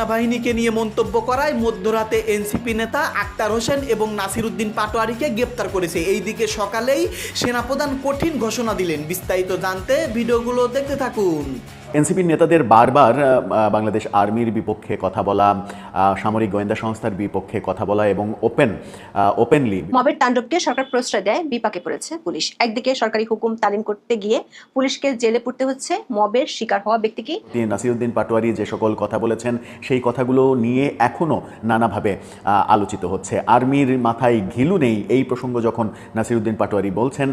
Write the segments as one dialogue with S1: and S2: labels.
S1: সেনাবাহিনীকে নিয়ে মন্তব্য করায় মধ্যরাতে এনসিপি নেতা আক্তার হোসেন এবং নাসিরুদ্দিন পাটোয়ারিকে গ্রেপ্তার করেছে। এইদিকে সকালেই সেনাপ্রধান কঠিন ঘোষণা দিলেন। বিস্তারিত জানতে ভিডিওগুলো দেখতে থাকুন।
S2: এনসিপির নেতাদের বারবার বাংলাদেশ আর্মির বিপক্ষে কথা বলা সামরিক গোয়েন্দা সংস্থার বিপক্ষে কথা বলা এবং ওপেন ওপেনলি
S3: মবের তাণ্ডবকে সরকার প্রশ্রয় দেয় বিপাকে পড়েছে পুলিশ। একদিকে সরকারি হুকুম তালিম করতে গিয়ে পুলিশকে জেলে পড়তে হচ্ছে মবের শিকার হওয়া ব্যক্তিকে।
S2: নাসিরুদ্দিন পাটোয়ারি যে সকল কথা বলেছেন সেই কথাগুলো নিয়ে এখনও নানাভাবে আলোচিত হচ্ছে। আর্মির মাথায় ঘিলু নেই এই প্রসঙ্গ যখন নাসিরুদ্দিন পাটোয়ারি বলছেন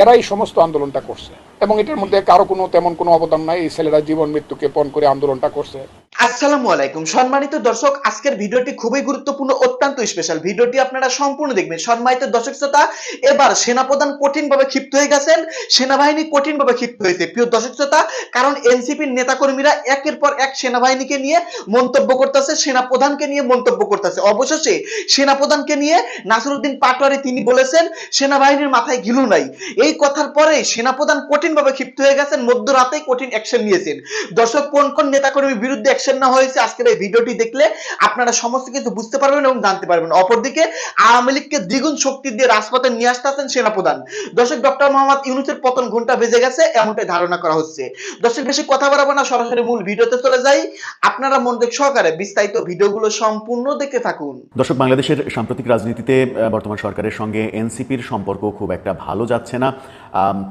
S4: এরাই সমস্ত আন্দোলনটা করছে। এবং এটার মধ্যে কারও কোনো তেমন কোনো অবদান নাই। এই ছেলেরা জীবন মৃত্যুকে পণ করে আন্দোলনটা করছে।
S1: আসসালামু আলাইকুম। সম্মানিত দর্শক, আজকের ভিডিওটি খুবই গুরুত্বপূর্ণ, অত্যন্ত স্পেশাল ভিডিওটি আপনারা সম্পূর্ণ দেখবেন। সম্মানিত দর্শক শ্রোতা, এবার সেনাপ্রধান কঠিনভাবে ক্ষিপ্ত হয়ে গেছেন। সেনাবাহিনী কঠিনভাবে ক্ষিপ্ত হয়েছে। প্রিয় দর্শক শ্রোতা, কারণ এনসিপির নেতাকর্মীরা একের পর এক সেনাবাহিনীকে নিয়ে মন্তব্য করতেছে, সেনাপ্রধানকে নিয়ে মন্তব্য করতেছে। অবশেষে সেনাপ্রধানকে নিয়ে নাসিরুদ্দিন পাটোয়ারি তিনি বলেছেন, সেনাবাহিনীর মাথায় ঘিলু নাই। এই কথার পরে সেনাপ্রধান কঠিনভাবে ক্ষিপ্ত হয়ে গেছেন। মধ্যরাতেই কঠিন অ্যাকশন নিয়েছেন। দর্শক, কোন কোন নেতাকর্মীর বিরুদ্ধে অ্যাকশন না হয়েছে, আজকের এই ভিডিওটি দেখলে আপনারা সমস্ত কিছু বুঝতে পারবেন এবং জানতে পারবেন। অপরদিকে, আওয়ামী লীগকে দ্বিগুণ শক্তি দিয়ে রাজপথে নিয়ে আসতে আছেন সেনাপ্রধান। দর্শক ডক্টর মোহাম্মদ ইউনুসের পতন ঘণ্টা বেজে গেছে, এমনটাই ধারণা করা হচ্ছে। দর্শক, বেশি কথা বাড়াবো না, সরাসরি মূল ভিডিওতে চলে যাই। আপনারা মনোযোগ সহকারে বিস্তারিত ভিডিওগুলো সম্পূর্ণ দেখতে থাকুন।
S2: দর্শক, বাংলাদেশের সাম্প্রতিক রাজনীতিতে বর্তমান সরকারের সঙ্গে এনসিপির সম্পর্ক খুব একটা ভালো যাচ্ছে না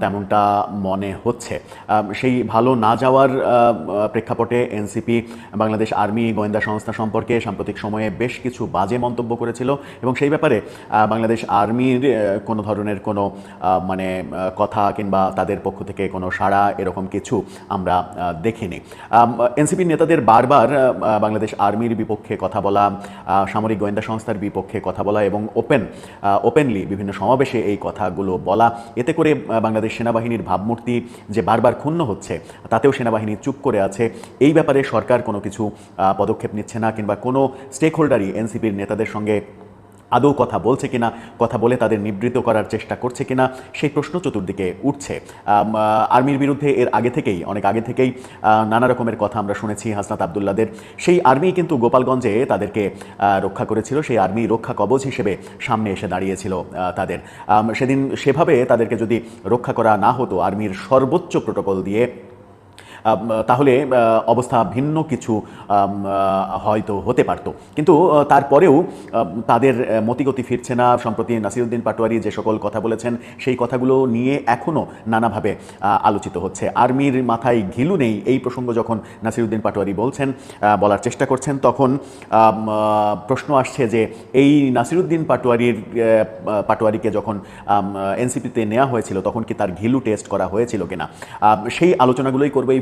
S2: তেমনটা মনে হচ্ছে। সেই ভালো না যাওয়ার প্রেক্ষাপটে এনসিপি বাংলাদেশ আর্মি গোয়েন্দা সংস্থা সম্পর্কে সাম্প্রতিক সময়ে বেশ কিছু বাজে মন্তব্য করেছিল এবং সেই ব্যাপারে বাংলাদেশ আর্মির কোনো ধরনের কোনো মানে কথা কিংবা তাদের পক্ষ থেকে কোনো সাড়া এরকম কিছু আমরা দেখিনি। এনসিপির নেতাদের বারবার বাংলাদেশ আর্মির বিপক্ষে কথা বলা সামরিক গোয়েন্দা সংস্থার বিপক্ষে কথা বলা এবং ওপেন ওপেনলি বিভিন্ন সমাবেশে এই কথাগুলো বলা। এতে করে বাংলাদেশ সেনাবাহিনীর ভাবমূর্তি যে বারবার ক্ষুণ্ণ হচ্ছে, তাতেও সেনাবাহিনী চুপ করে আছে। এই ব্যাপারে সরকার কোনো কিছু পদক্ষেপ নিচ্ছে না কিংবা কোনো স্টেক হোল্ডারই এনসিপির নেতাদের সঙ্গে আদৌ কথা বলছে কিনা, কথা বলে তাদের নিবৃত্ত করার চেষ্টা করছে কিনা, সেই প্রশ্ন চতুর্দিকে উঠছে। আর্মির বিরুদ্ধে এর আগে থেকেই, অনেক আগে থেকেই নানা রকমের কথা আমরা শুনেছি হাসনাত আবদুল্লাদের। সেই আর্মি কিন্তু গোপালগঞ্জে তাদেরকে রক্ষা করেছিল, সেই আর্মি রক্ষা কবচ হিসেবে সামনে এসে দাঁড়িয়েছিল তাদের। সেদিন সেভাবে তাদেরকে যদি রক্ষা করা না হতো, আর্মির সর্বোচ্চ প্রোটোকল দিয়ে তাহলে অবস্থা ভিন্ন কিছু হয়তো হতে পারত। কিন্তু তারপরেও তাদের মতিগতি ফিরছে না। সম্প্রতি নাসিরুদ্দিন পাটোয়ারি যে সকল কথা বলেছেন, সেই কথাগুলো নিয়ে এখনও নানাভাবে আলোচিত হচ্ছে। আর্মির মাথায় ঘিলু নেই। এই প্রসঙ্গ যখন নাসিরুদ্দিন পাটোয়ারি বলছেন বলার চেষ্টা করছেন, তখন প্রশ্ন আসছে যে, এই নাসিরুদ্দিন পাটোয়ারির পাটোয়ারিকে যখন এনসিপিতে নেওয়া হয়েছিল, তখন কি তার ঘিলু টেস্ট করা হয়েছিল কিনা? সেই আলোচনাগুলোই করবে এই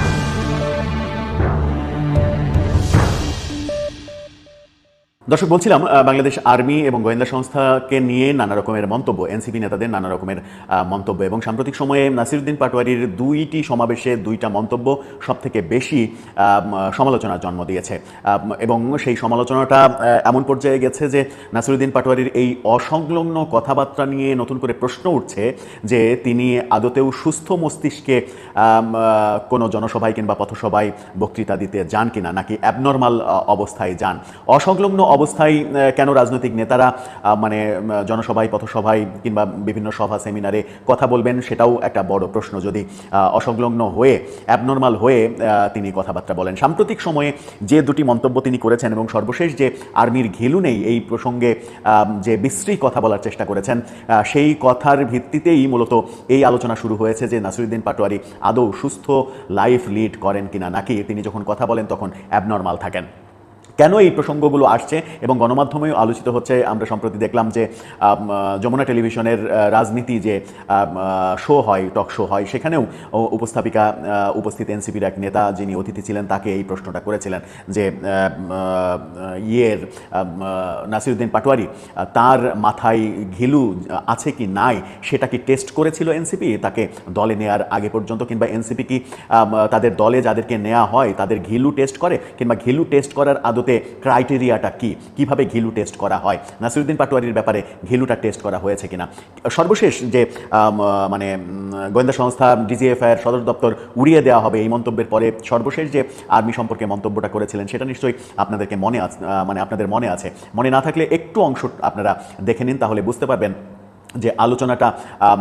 S2: দর্শক, বলছিলাম বাংলাদেশ আর্মি এবং গোয়েন্দা সংস্থাকে নিয়ে নানা রকমের মন্তব্য, এনসিপি নেতাদের নানা রকমের মন্তব্য এবং সাম্প্রতিক সময়ে নাসিরুদ্দিন পাটোয়ারির দুইটি সমাবেশে দুইটা মন্তব্য সব থেকে বেশি সমালোচনার জন্ম দিয়েছে। এবং সেই সমালোচনাটা এমন পর্যায়ে গেছে যে নাসিরুদ্দিন পাটোয়ারির এই অসংলগ্ন কথাবার্তা নিয়ে নতুন করে প্রশ্ন উঠছে যে তিনি আদতেও সুস্থ মস্তিষ্কে কোনো জনসভায় কিংবা পথসভায় বক্তৃতা দিতে যান কিনা, নাকি অ্যাবনর্মাল অবস্থায় যান। অসংলগ্ন অবস্থায় কেন রাজনৈতিক নেতারা মানে জনসভায়, পথসভায় কিংবা বিভিন্ন সভা, সেমিনারে কথা বলবেন সেটাও একটা বড় প্রশ্ন। যদি অসংলগ্ন হয়ে অ্যাবনর্মাল হয়ে তিনি কথাবার্তা বলেন। সাম্প্রতিক সময়ে যে দুটি মন্তব্য তিনি করেছেন এবং সর্বশেষ যে আর্মির ঘিলু নেই এই প্রসঙ্গে যে বিশ্রী কথা বলার চেষ্টা করেছেন সেই কথার ভিত্তিতেই মূলত এই আলোচনা শুরু হয়েছে যে নাসিরুদ্দিন পাটোয়ারি আদৌ সুস্থ লাইফ লিড করেন কিনা, নাকি তিনি যখন কথা বলেন তখন অ্যাবনর্মাল থাকেন। কেন এই প্রসঙ্গগুলো আসছে এবং গণমাধ্যমেও আলোচিত হচ্ছে, আমরা সম্প্রতি দেখলাম যে যমুনা টেলিভিশনের রাজনীতি যে শো হয় টক শো হয়, সেখানেও উপস্থাপিকা উপস্থিত এনসিপির এক নেতা যিনি অতিথি ছিলেন, তাকে এই প্রশ্নটা করেছিলেন যে ইয়ের নাসিরুদ্দিন পাটোয়ারি তার মাথায় ঘিলু আছে কি নাই, সেটা কি টেস্ট করেছিল এনসিপি? তাকে দলে নেয়ার আগে পর্যন্ত কিংবা এনসিপি কি তাদের দলে যাদেরকে নেওয়া হয়, তাদের ঘিলু টেস্ট করে, কিংবা ঘিলু টেস্ট করার আদৌ আদতে ক্রাইটেরিয়াটা কি? কীভাবে ঘিলু টেস্ট করা হয়? নাসিরুদ্দিন পাটোয়ারির ব্যাপারে ঘিলুটা টেস্ট করা হয়েছে কিনা? সর্বশেষ যে মানে গোয়েন্দা সংস্থা ডিজিএফআইয়ের সদর দপ্তর উড়িয়ে দেওয়া হবে এই মন্তব্যের পরে সর্বশেষ যে আর্মি সম্পর্কে মন্তব্যটা করেছিলেন, সেটা নিশ্চয়ই আপনাদেরকে মনে আছে মানে আপনাদের মনে আছে। মনে না থাকলে একটু অংশ আপনারা দেখে নিন, তাহলে বুঝতে পারবেন যে আলোচনাটা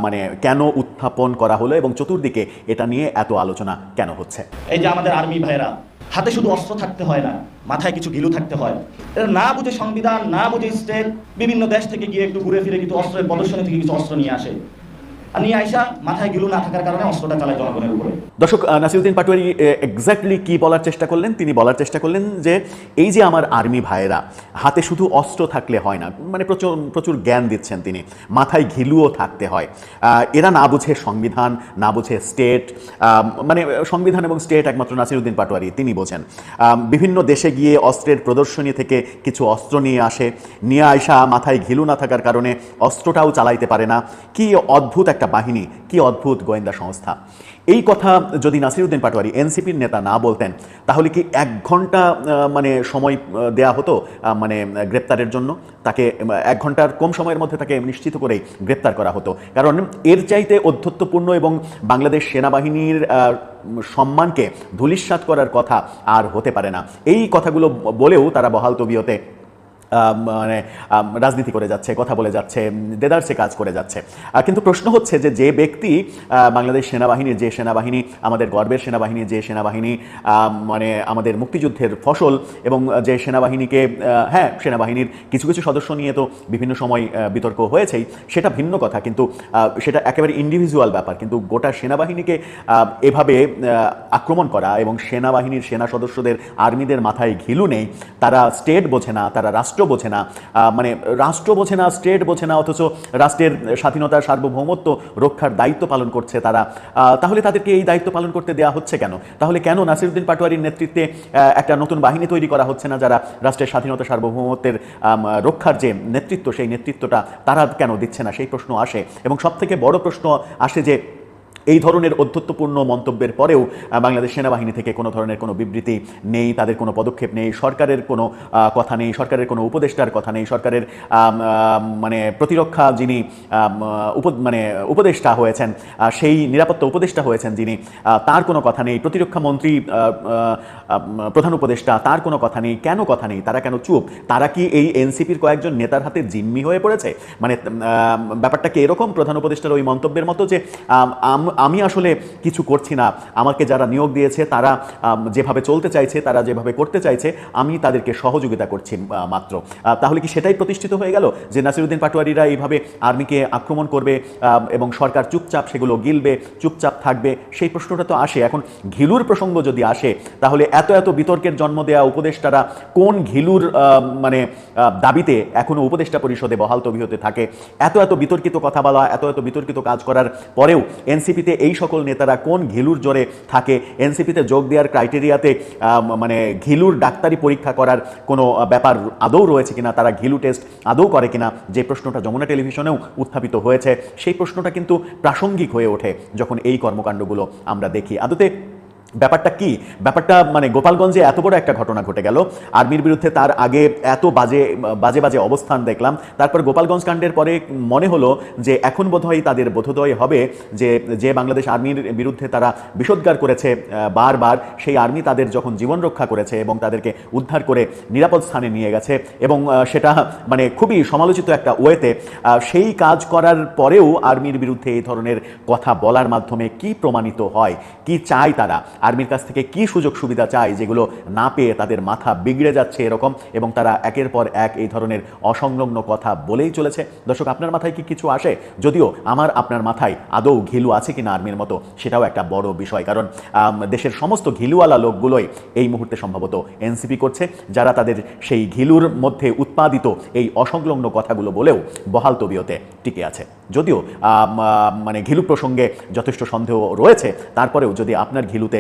S2: মানে কেন উত্থাপন করা হলো এবং চতুর্দিকে এটা নিয়ে এত আলোচনা কেন হচ্ছে।
S5: এই যে আমাদের আর্মি ভাইরা হাতে শুধু অস্ত্র থাকতে হয় না, মাথায় কিছু গিলু থাকতে হয়। এটা না বুঝে সংবিধান, না বুঝে স্টেট, বিভিন্ন দেশ থেকে গিয়ে একটু ঘুরে ফিরে কিন্তু অস্ত্রের প্রদর্শনী থেকে কিছু অস্ত্র নিয়ে আসে।
S2: দর্শক নাসিরুদ্দিন পাটোয়ারি এক্স্যাক্টলি কি বলার চেষ্টা করলেন? তিনি বলার চেষ্টা করলেন যে, এই যে আমার আর্মি ভাইয়েরা, হাতে শুধু অস্ত্র থাকলে হয় না মানে প্রচুর প্রচুর জ্ঞান দিচ্ছেন তিনি, মাথায় ঘিলুও থাকতে হয়। এরা না বুঝে সংবিধান, না বুঝে স্টেট মানে সংবিধান এবং স্টেট একমাত্র নাসিরুদ্দিন পাটোয়ারি, তিনি বোঝেন। বিভিন্ন দেশে গিয়ে অস্ত্রের প্রদর্শনী থেকে কিছু অস্ত্র নিয়ে আসে। নিয়ে আইসা মাথায় ঘিলু না থাকার কারণে অস্ত্রটাও চালাইতে পারে না। কি অদ্ভুত একটা বাহিনী, কি অদ্ভুত গোয়েন্দা সংস্থা। এই কথা যদি নাসিরুদ্দিন পাটোয়ারি এনসিপির নেতা না বলতেন, তাহলে কি এক ঘণ্টা মানে সময় দেয়া হতো মানে গ্রেপ্তারের জন্য? তাকে এক ঘণ্টার কম সময়ের মধ্যে তাকে নিশ্চিত করেই গ্রেপ্তার করা হতো। কারণ এর চাইতে অধ্যত্বপূর্ণ এবং বাংলাদেশ সেনাবাহিনীর সম্মানকে ধূলিসাৎ করার কথা আর হতে পারে না। এই কথাগুলো বলেও তারা বহাল তবিয়তে মানে রাজনীতি করে যাচ্ছে, কথা বলে যাচ্ছে দেদারসে কাজ করে যাচ্ছে। কিন্তু প্রশ্ন হচ্ছে যে যে ব্যক্তি বাংলাদেশ সেনাবাহিনীর যে সেনাবাহিনী, আমাদের গর্বের সেনাবাহিনী যে সেনাবাহিনী মানে আমাদের মুক্তিযুদ্ধের ফসল এবং যে সেনাবাহিনীকে হ্যাঁ সেনাবাহিনীর কিছু কিছু সদস্য নিয়ে তো বিভিন্ন সময় বিতর্ক হয়েছেই, সেটা ভিন্ন কথা। কিন্তু সেটা একেবারে ইন্ডিভিজুয়াল ব্যাপার। কিন্তু গোটা সেনাবাহিনীকে এভাবে আক্রমণ করা এবং সেনাবাহিনীর সেনা সদস্যদের আর্মিদের মাথায় ঘিলু নেই, তারা স্টেট বোঝে না, তারা রাষ্ট্র বোঝে না মানে রাষ্ট্র বোঝে না, স্টেট বোঝে না, অথচ রাষ্ট্রের স্বাধীনতা সার্বভৌমত্ব রক্ষার দায়িত্ব পালন করছে তারা। তাহলে তাদেরকে এই দায়িত্ব পালন করতে দেওয়া হচ্ছে কেন? তাহলে কেন নাসিরুদ্দিন পাটোয়ারির নেতৃত্বে একটা নতুন বাহিনী তৈরি করা হচ্ছে না, যারা রাষ্ট্রের স্বাধীনতা, সার্বভৌমত্বের রক্ষার যে নেতৃত্ব, সেই নেতৃত্বটা তারা কেন দিচ্ছে না? সেই প্রশ্ন আসে। এবং সবথেকে বড় প্রশ্ন আসে যে এই ধরনের অধ্যত্বপূর্ণ মন্তব্যের পরেও বাংলাদেশ সেনাবাহিনী থেকে কোনো ধরনের কোনো বিবৃতি নেই, তাদের কোনো পদক্ষেপ নেই, সরকারের কোনো কথা নেই, সরকারের কোনো উপদেষ্টার কথা নেই, সরকারের মানে প্রতিরক্ষা যিনি উপ মানে উপদেষ্টা হয়েছেন সেই নিরাপত্তা উপদেষ্টা হয়েছেন যিনি তার কোনো কথা নেই, প্রতিরক্ষা মন্ত্রী প্রধান উপদেষ্টা, তার কোনো কথা নেই, কেন কথা নেই, তারা কেন চুপ, তারা কি এই এনসিপির কয়েকজন নেতার হাতে জিম্মি হয়ে পড়েছে? মানে ব্যাপারটা কি এরকম? প্রধান উপদেষ্টার ওই মন্তব্যের মতো যে আম, আসলে কিছু করছি না। আমাকে যারা নিয়োগ দিয়েছে তারা যেভাবে চলতে চাইছে তারা যেভাবে করতে চাইছে আমি তাদেরকে সহযোগিতা করছি মাত্র। তাহলে কি সেটাই প্রতিষ্ঠিত হয়ে গেল? যে নাসিরুদ্দিন পাটোয়ারিরা এইভাবে আর্মিকে আক্রমণ করবে এবং সরকার চুপচাপ সেগুলো গিলবে চুপচাপ থাকবে সেই প্রশ্নটা তো আসে। এখন ঘিলুর প্রসঙ্গ যদি আসে তাহলে এত এত বিতর্কের জন্ম দেওয়া উপদেষ্টারা কোন ঘিলুর মানে দাবিতে এখনও উপদেষ্টা পরিষদে বহাল তবিহতে থাকে? এত এত বিতর্কিত কথা বলা এত এত বিতর্কিত কাজ করার পরেও এনসিপিতে এই সকল নেতারা কোন ঘিলুর জোরে থাকে? এনসিপিতে যোগ দেওয়ার ক্রাইটেরিয়াতে মানে ঘিলুর ডাক্তারি পরীক্ষা করার কোনো ব্যাপার আদৌ রয়েছে কিনা? তারা ঘিলু টেস্ট আদৌ করে কিনা? যে প্রশ্নটা যমুনা টেলিভিশনেও উত্থাপিত হয়েছে, সেই প্রশ্নটা কিন্তু প্রাসঙ্গিক হয়ে ওঠে যখন এই কর্মকাণ্ডগুলো আমরা দেখি। আদতে ব্যাপারটা কি? ব্যাপারটা মানে গোপালগঞ্জে এত বড় একটা ঘটনা ঘটে গেল। আর্মির বিরুদ্ধে তার আগে এত বাজে বাজে বাজে অবস্থান দেখলাম। তারপর গোপালগঞ্জ কাণ্ডের পরে মনে হলো যে এখন বোধহয় তাদের বোধোদয় হবে যে যে বাংলাদেশ আর্মির বিরুদ্ধে তারা বিষোদ্গার করেছে বারবার। সেই আর্মি তাদের যখন জীবন রক্ষা করেছে এবং তাদেরকে উদ্ধার করে নিরাপদ স্থানে নিয়ে গেছে এবং সেটা মানে খুবই সমালোচিত একটা ওয়েতে। সেই কাজ করার পরেও আর্মির বিরুদ্ধে এই ধরনের কথা বলার মাধ্যমে কি প্রমাণিত হয়? কি চায় তারা? আর্মির কাছ থেকে কি সুযোগ সুবিধা চায় যেগুলো না পেয়ে তাদের মাথা বিগড়ে যাচ্ছে এরকম এবং তারা একের পর এক এই ধরনের অসংলগ্ন কথা বলেই চলেছে। দর্শক, আপনার মাথায় কি কিছু আসে? যদিও আমার আপনার মাথায় আদৌ ঘিলু আছে কিনা আর্মির মতো, সেটাও একটা বড় বিষয়। কারণ দেশের সমস্ত ঘিলুওয়ালা লোকগুলোই এই মুহূর্তে সম্ভবত এনসিপি করছে, যারা তাদের সেই ঘিলুর মধ্যে উৎপাদিত এই অসংলগ্ন কথাগুলো বলেও বহাল তবিয়তে টিকে আছে। যদিও মানে ঘিলু প্রসঙ্গে যথেষ্ট সন্দেহ রয়েছে, তারপরেও যদি আপনার ঘিলুতে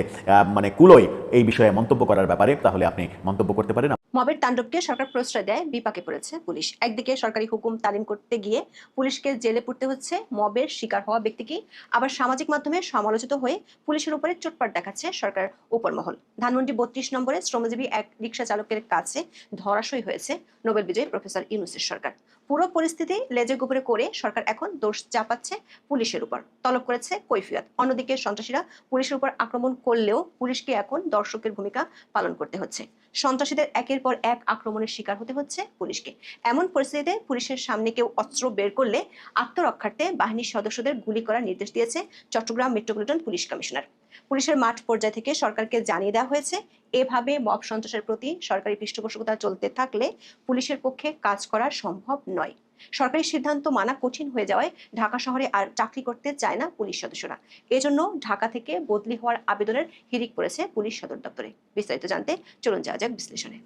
S2: মানে কুলোয় এই বিষয়ে মন্তব্য করার ব্যাপারে, তাহলে আপনি মন্তব্য করতে পারেন।
S3: মবের তাণ্ডবকে সরকার প্রশ্রয় দেয়, বিপাকে পড়েছে পুলিশ। একদিকে সরকারি হুকুম তালিম করতে গিয়ে পুলিশকে জেলে পড়তে হচ্ছে, মবের শিকার হওয়া ব্যক্তিকে। আবার সামাজিক মাধ্যমে সমালোচিত হয়ে পুলিশের উপরে চোটপাট দেখাচ্ছে সরকার উপরমহল। ধানমন্ডি বত্রিশ নম্বরে শ্রমজীবী এক রিক্সা চালকের কাছে ধরাশয়ী হয়েছে নোবেল বিজয়ী প্রফেসর ইউনুসের সরকার। পুরো পরিস্থিতি লেজের গোপরে করে সরকার এখন দোষ চাপাচ্ছে পুলিশের উপর। তলব করেছে কৈফিয়ত। অন্যদিকে সন্ত্রাসীরা পুলিশের উপর আক্রমণ করলেও পুলিশকে এখন দর্শকের ভূমিকা পালন করতে হচ্ছে। সন্ত্রাসীদের একের পর এক আক্রমণের শিকার হতে হচ্ছে পুলিশকে। এমন পরিস্থিতিতে পুলিশের সামনে কেউ অস্ত্র বের করলে আত্মরক্ষার্থে বাহিনীর সদস্যদের গুলি করার নির্দেশ দিয়েছে চট্টগ্রাম মেট্রোপলিটন পুলিশ কমিশনার। পুলিশের মাঠ পর্যায় থেকে সরকারকে জানিয়ে দেওয়া হয়েছে, এভাবে মব সন্ত্রাসের প্রতি সরকারি পৃষ্ঠপোষকতা চলতে থাকলে পুলিশের পক্ষে কাজ করা সম্ভব নয়। সরকারি সিদ্ধান্ত মানা কঠিন হয়ে যাওয়ায় ঢাকা শহরে আর চাকরি করতে চায় না পুলিশ সদস্যরা। এজন্য ঢাকা থেকে বদলি হওয়ার আবেদনের হিরিক পড়েছে পুলিশ সদর দপ্তরে। বিস্তারিত জানতে চলুন যাওয়া যাক বিশ্লেষণে।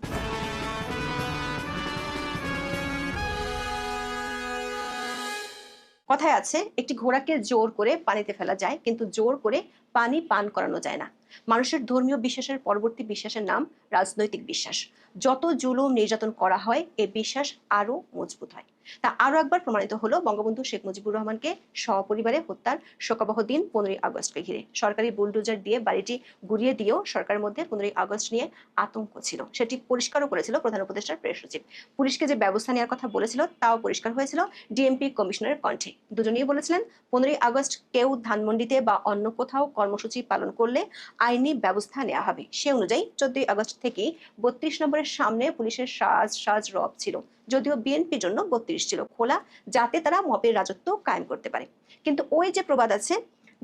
S3: কথায় আছে, একটি ঘোড়াকে জোর করে পানিতে ফেলা যায়, কিন্তু জোর করে পানি পান করানো যায় না। মানুষের ধর্মীয় বিশ্বাসের পরবর্তী বিশ্বাসের নাম রাজনৈতিক বিশ্বাস। যত জুলুম নির্যাতন করা হয়, এ বিশ্বাস আরও মজবুত হয়। তা আরও একবার প্রমাণিত হলো বঙ্গবন্ধু শেখ মুজিবুর রহমানকে সপরিবারে হত্যার শোকাবহ দিন পনেরোই আগস্টকে ঘিরে। সরকারি বুলডোজার দিয়ে বাড়িটি গুড়িয়ে দিয়েও সরকারের মধ্যে পনেরোই আগস্ট নিয়ে আতঙ্ক ছিল। সেটি পরিষ্কারও করেছিল প্রধান উপদেষ্টার প্রেস সচিব। পুলিশকে যে ব্যবস্থা নেওয়ার কথা বলেছিল, তাও পরিষ্কার হয়েছিল ডিএমপি কমিশনারের কণ্ঠে। দুজনেই বলেছিলেন, পনেরোই আগস্ট কেউ ধানমন্ডিতে বা অন্য কোথাও কর্মসূচি পালন করলে আইনি ব্যবস্থা নেওয়া হবে। সে অনুযায়ী চোদ্দই আগস্ট থেকে বত্রিশ নম্বরের সামনে পুলিশের সাজ সাজ রব ছিল। যদিও বিএনপির জন্য বত্রিশ ছিল খোলা, যাতে তারা মপের রাজত্ব কায়েম করতে পারে। কিন্তু ওই যে প্রবাদ আছে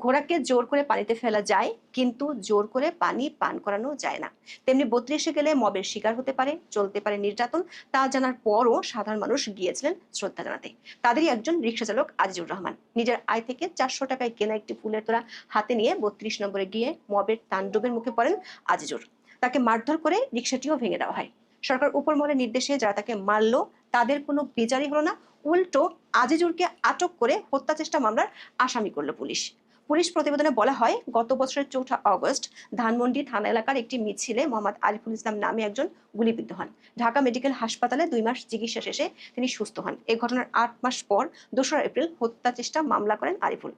S3: ঘোড়াকে জোর করে পানিতে ফেলা যায়, কিন্তু জোর করে পানি পান করানো যায় না। তেমনি বত্রিশে গেলে মবের শিকার হতে পারে, চলতে পারে নির্যাতন, তা জানার পরও সাধারণ মানুষ গিয়েছিলেন শ্রদ্ধা জানাতে। তাদেরই একজন রিক্সা চালক আজিজুর রহমান। নিজের আয় থেকে চারশো টাকায় কেনা একটি ফুলের তোড়া হাতে নিয়ে বত্রিশ নম্বরে গিয়ে মবের তাণ্ডবের মুখে পড়েন আজিজুর। তাকে মারধর করে রিক্সাটিও ভেঙে দেওয়া হয়। সরকার উপর মহলের নির্দেশে যারা তাকে মারল, তাদের কোনো বিচারই হলো না। উল্টো আজিজুরকে আটক করে হত্যা চেষ্টা মামলার আসামি করল পুলিশ। পুলিশ প্রতিবেদনে বলা হয়, গত বছরের চৌঠা অগস্ট ধানমন্ডি থানা এলাকার একটি মিছিলে মোহাম্মদ আরিফুল ইসলাম নামে একজন গুলিবিদ্ধ হন। ঢাকা মেডিকেল হাসপাতালে দুই মাস চিকিৎসা শেষে তিনি সুস্থ হন। এই ঘটনার আট মাস পর দোসরা এপ্রিল হত্যা চেষ্টা মামলা করেন আরিফুল।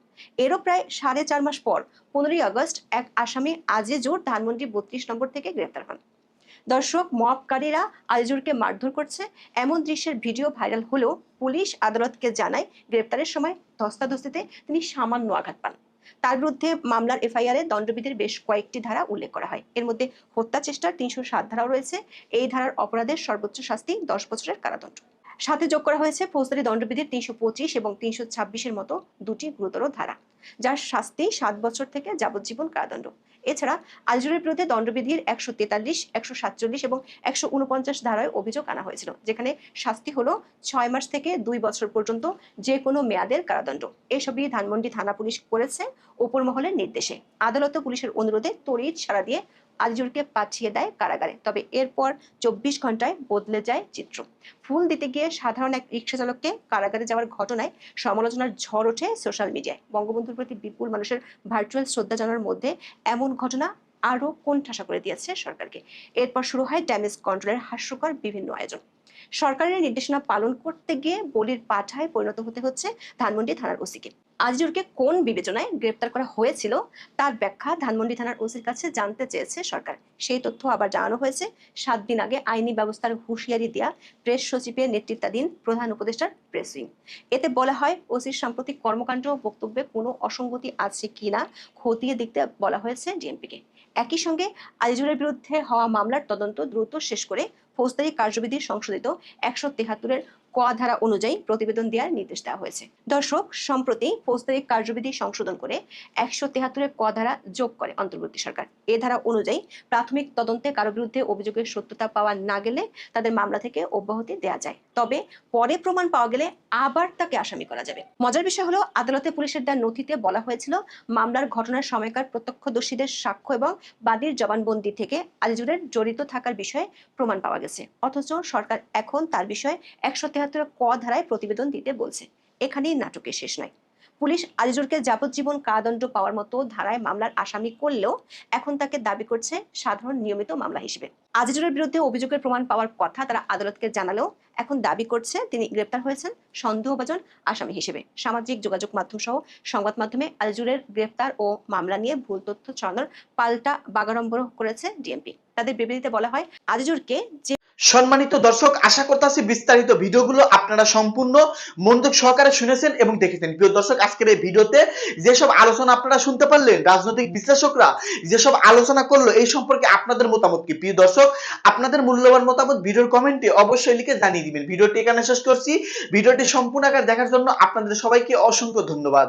S3: এরও প্রায় সাড়ে চার মাস পর পনেরোই আগস্ট এক আসামি আজিজুর ধানমন্ডি বত্রিশ নম্বর থেকে গ্রেফতার হন। দর্শক মবকারীরা আজিজুরকে মারধর করছে। এমন দৃশ্যের ভিডিও ভাইরাল হলেও পুলিশ আদালতকে জানায়, গ্রেপ্তারের সময় ধস্তাধস্তিতে তিনি সামান্য আঘাত পান। তার বিরুদ্ধে মামলার এফআইআর এ দণ্ডবিধির বেশ কয়েকটি ধারা উল্লেখ করা হয়। এর মধ্যে হত্যা চেষ্টার তিনশো সাত ধারাও রয়েছে। এই ধারার অপরাধের সর্বোচ্চ শাস্তি দশ বছরের কারাদণ্ড। সাথে যোগ করা হয়েছে ফৌজদারি দণ্ডবিধির তিনশো পঁচিশ এবং তিনশো ছাব্বিশের মতো দুটি গুরুতর ধারা, যার শাস্তি সাত বছর থেকে যাবজ্জীবন কারাদণ্ড। এছাড়া আলজুরের বিরুদ্ধে দণ্ডবিধির একশো তেতাল্লিশ, একশো সাতচল্লিশ এবং একশো উনপঞ্চাশ ধারায় অভিযোগ আনা হয়েছিল, যেখানে শাস্তি হলো ছয় মাস থেকে দুই বছর পর্যন্ত যে কোনো মেয়াদের কারাদণ্ড। এসবই ধানমন্ডি থানা পুলিশ করেছে ওপর মহলের নির্দেশে। আদালত পুলিশের অনুরোধে তড়িৎ সাড়া দিয়ে আজিজুরকে পাঠিয়ে দেয় কারাগারে। তবে এরপর চব্বিশ ঘন্টায় বদলে যায় চিত্র। ফুল দিতে গিয়ে সাধারণ এক রিক্সা চালককে কারাগারে যাওয়ার ঘটনায় সমালোচনার ঝড় ওঠে সোশ্যাল মিডিয়ায়। বঙ্গবন্ধুর প্রতি বিপুল মানুষের ভার্চুয়াল শ্রদ্ধা জানার মধ্যে এমন ঘটনা আরও কোণঠাসা করে দিয়েছে সরকারকে। এরপর শুরু হয় ড্যামেজ কন্ট্রোলের হাস্যকর বিভিন্ন আয়োজন। সরকারের নির্দেশনা পালন করতে গিয়ে বলির পাঠায় পরিণত হতে হচ্ছে ধানমন্ডি থানার ওসিকে। আজিজুরকে কোন বিবেচনায় গ্রেপ্তার করা হয়েছিল তার ব্যাখ্যা ধানমন্ডি থানার ওসির কাছে জানতে চেয়েছে সরকার। সেই তথ্য আবার জানানো হয়েছে। সাত দিন আগে আইনি ব্যবস্থার হুঁশিয়ারি দেয়া প্রেস সচিবের নেতৃত্বাধীন প্রধান উপদেষ্টার প্রেস উইং। এতে বলা হয়, ওসির সাম্প্রতিক কর্মকাণ্ড বক্তব্যে কোনো অসঙ্গতি আছে কিনা খতিয়ে দেখতে বলা হয়েছে ডিএমপিকে। একই সঙ্গে আজিজুলের বিরুদ্ধে হওয়া মামলার তদন্ত দ্রুত শেষ করে ফৌজদারি কার্যবিধি সংশোধিত একশো তেহাত্তরের ক ধারা অনুযায়ী প্রতিবেদন দেওয়ার নির্দেশ দেওয়া হয়েছে। দর্শক, সম্প্রতি ফৌজদারি কার্যবিধি সংশোধন করে একশো তেহাত্তরের ক ধারা যোগ করে অন্তর্বর্তী সরকার। এ ধারা অনুযায়ী প্রাথমিক তদন্তে কারও বিরুদ্ধে অভিযোগের সত্যতা পাওয়া না গেলে তাদের মামলা থেকে অব্যাহতি দেওয়া যায়। তবে পরে প্রমাণ পাওয়া গেলে আবার তাকে আসামি করা যাবে। মজার বিষয় হলো, আদালতে পুলিশের দেওয়া নথিতে বলা হয়েছিল, মামলার ঘটনার সময়কার প্রত্যক্ষদর্শীদের সাক্ষ্য এবং বাদীর জবানবন্দি থেকে আজিজুরের জড়িত থাকার বিষয়ে প্রমাণ পাওয়া গেছে। অথচ সরকার এখন তার বিষয়ে একশো তেহাত্তর ক ধারায় প্রতিবেদন দিতে বলছে। এখানেই নাটকের শেষ নয়। পুলিশ আজিজুরকে যাবজ্জীবন কারাদণ্ড পাওয়ার মতো ধারায় মামলার আসামি করলেও এখন তাকে দাবি করছে সাধারণ নিয়মিত মামলা হিসেবে। আজিজুরের বিরুদ্ধে অভিযোগের প্রমাণ পাওয়ার কথা তারা আদালতকে জানালেও এখন দাবি করছে তিনি গ্রেপ্তার হয়েছেন সন্দেহভাজন আসামি হিসেবে। সামাজিক যোগাযোগ মাধ্যম সহ সংবাদ মাধ্যমে আজিজুরের গ্রেপ্তার ও মামলা নিয়ে ভুল তথ্য ছড়ানোর পাল্টা বাগাড়ম্বর করেছে ডিএমপি। তাদের বিবৃতিতে বলা হয় আজিজুরকে যে
S1: সম্মানিত দর্শক, আশা করতেছি বিস্তারিত ভিডিওগুলো আপনারা সম্পূর্ণ মনোযোগ সহকারে শুনেছেন এবং দেখেছেন। প্রিয় দর্শক, আজকের এই ভিডিওতে যেসব আলোচনা আপনারা শুনতে পারলেন, রাজনৈতিক বিশ্লেষকরা যেসব আলোচনা করল, এই সম্পর্কে আপনাদের মতামত কি? প্রিয় দর্শক, আপনাদের মূল্যবান মতামত ভিডিওর কমেন্টে অবশ্যই লিখে জানিয়ে দিবেন। ভিডিওটি এখানে শেষ করছি। ভিডিওটি সম্পূর্ণ আকার দেখার জন্য আপনাদের সবাইকে অসংখ্য ধন্যবাদ।